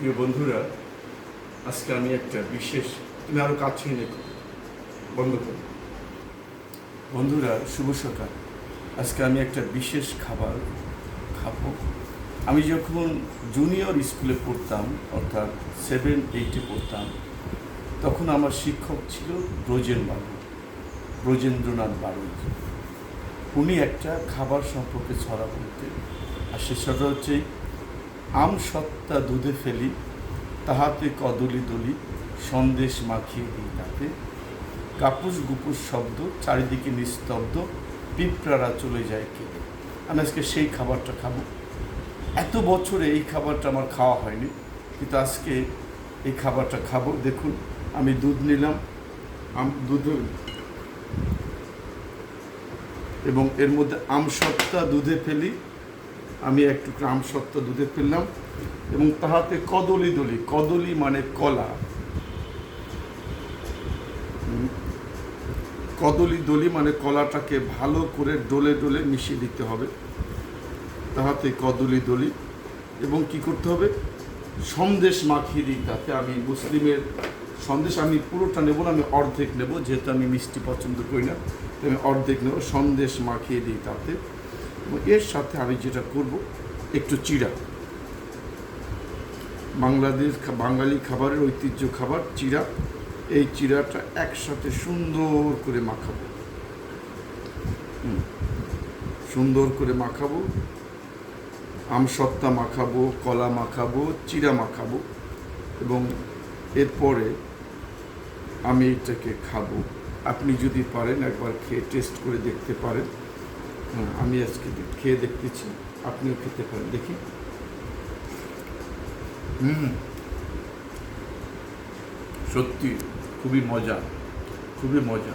প্রিয় বন্ধুরা, আজকে আমি একটা বিশেষ তুমি আরও কাছে এনে বন্ধ করো বন্ধুরা, শুভ সকাল। আজকে আমি একটা বিশেষ খাবার খাব। আমি যখন জুনিয়র স্কুলে পড়তাম, অর্থাৎ সেভেন এইটে পড়তাম, তখন আমার শিক্ষক ছিল ব্রজেন বাবু, ব্রজেন্দ্রনাথ বাড়ুই উনি একটা খাবার সম্পর্কে ছড়া বলতেন, আর সে হচ্ছে আম সত্তা দুধে ফেলি, তাহাতে কদলি দলি, সন্দেশ মাখিয়ে দিই তাতে। কাপুস গুপুস শব্দ, চারিদিকে নিস্তব্ধ, পিঁপড়ারা চলে যায় কেঁদে আমি আজকে সেই খাবারটা খাব। এত বছরে এই খাবারটা আমার খাওয়া হয়নি, কিন্তু আজকে এই খাবারটা খাব। দেখুন, আমি দুধ নিলাম, আম দুধ এবং এর মধ্যে আমসত্তা দুধে ফেলি আমি একটু আমসত্তা দুধে ফেললাম এবং তাহাতে কদলি দলি, কদলি মানে কলা। কদলি দলি মানে কলাটাকে ভালো করে ডলে ডলে মিশিয়ে দিতে হবে। তাহাতে কদলি দলি এবং কি করতে হবে? সন্দেশ মাখিয়ে দিই তাতে আমি মুসলিমের সন্দেশ আমি পুরোটা নেব না, আমি অর্ধেক নেব, যেহেতু আমি মিষ্টি পছন্দ করি না আমি অর্ধেক নেব, সন্দেশ মাখিয়ে দিই তাতে। এর সাথে আমি যেটা করব, একটু চিড়া। বাংলাদেশ বাঙালি খাবারের ঐতিহ্য খাবার চিড়া। এই চিড়াটা একসাথে সুন্দর করে মাখাবো। সুন্দর করে মাখাবো। আমসত্তা মাখাবো, কলা মাখাবো, চিড়া মাখাবো এবং এরপরে আমি এটাকে খাব। আপনি যদি পারেন একবার খেয়ে টেস্ট করে দেখতে পারেন। আমি আজকে খেয়ে দেখতেছি। আপনিও খেতে পারেন। দেখি। হুম। সত্যি খুবই মজা। খুবই মজা।